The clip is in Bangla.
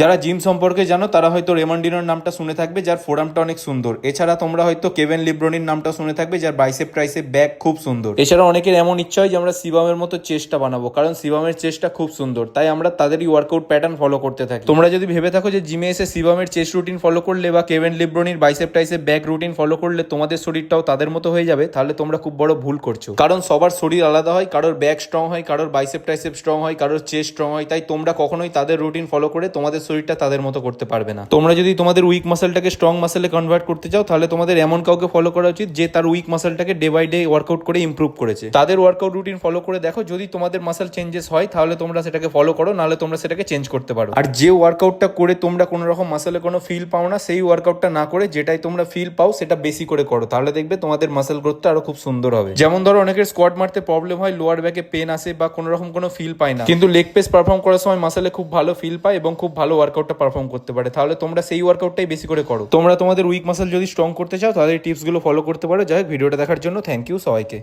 যারা জিম সম্পর্কে জানো তারা হয়তো রেমন্ডিনোর নামটা শুনে থাকবে যার ফোরামটা অনেক সুন্দর। এছাড়া তোমরা হয়তো কেভেন লিব্রনির নামটা শুনে থাকবে যার বাইসেপ ট্রাইসেপ ব্যাক খুব সুন্দর। এছাড়া অনেকের এমন ইচ্ছা হয় যে আমরা শিবামের মতো চেষ্টা বানাবো কারণ শিবামের চেষ্টা খুব সুন্দর তাই আমরা তাদেরই ওয়ার্কআউট প্যাটার্ন ফলো করতে থাকি। তোমরা যদি ভেবে থাকো যে জিমে এসে শিবামের চেস্ট রুটিন ফলো করলে বা Kevin লিব্রনির bicep tricep back routine follow করলে তোমাদের শরীরটাও তাদের মতো হয়ে যাবে তাহলে তোমরা খুব বড় ভুল করছ। কারণ সবার শরীর আলাদা হয় কারোর ব্যাক স্ট্রং হয় কারোর বাইসেপ টাইসেপ স্ট্রং হয় কারোর চেস্ট স্ট্রং হয় তাই তোমরা কখনোই তাদের রুটিন ফলো করে তোমাদের শরীরটা তাদের মতো করতে পারবে না। তোমরা যদি তোমাদের উইক মাসেলটাকে স্ট্রং মাসেলে কনভার্ট করতে চাও, তাহলে তোমাদের এমন কাউকে ফলো করা উচিত যে তার উইক মাসেলটাকে ডে বাই ডে ওয়ার্কআউট করে ইম্প্রুভ করেছে। তাদের ওয়ার্কআউট রুটিন ফলো করে দেখো, যদি তোমাদের মাসেল চেঞ্জেস হয়, তাহলে তোমরা সেটাকে ফলো করো, নাহলে তোমরা সেটাকে চেঞ্জ করতে পারো। আর যে ওয়ার্কআউটটা করে তোমরা কোনো রকম মাসেলে কোনো ফিল পাও না, সেই ওয়ার্কআউটটা না করে যেটাই তোমরা ফিল পাও, সেটা বেশি করে করো। তাহলে দেখবে তোমাদের মাসেল গ্রোথটা আরও খুব সুন্দর হবে। যেমন ধরো, অনেকের স্কোয়াড মারতে প্রবলেম হয় লোয়ার ব্যাকে পেন আসে বা কোনো রকম কোনো ফিল পায় না। কিন্তু লেগ পেস পারফর্ম করার সময় মাসেলে খুব ভালো ফিল পায় এবং খুব ভালো ওয়ার্কআউটটা পারফর্ম করতে পারে। তাহলে তোমরা সেই ওয়ার্কআউটটাই বেশি করে করো। তোমরা তোমাদের উইক মাসেল যদি স্ট্রং করতে চাও, তাহলে টিপসগুলো ফলো করতে পারো। যাই ভিডিওটা দেখার জন্য থ্যাংক ইউ সবাইকে।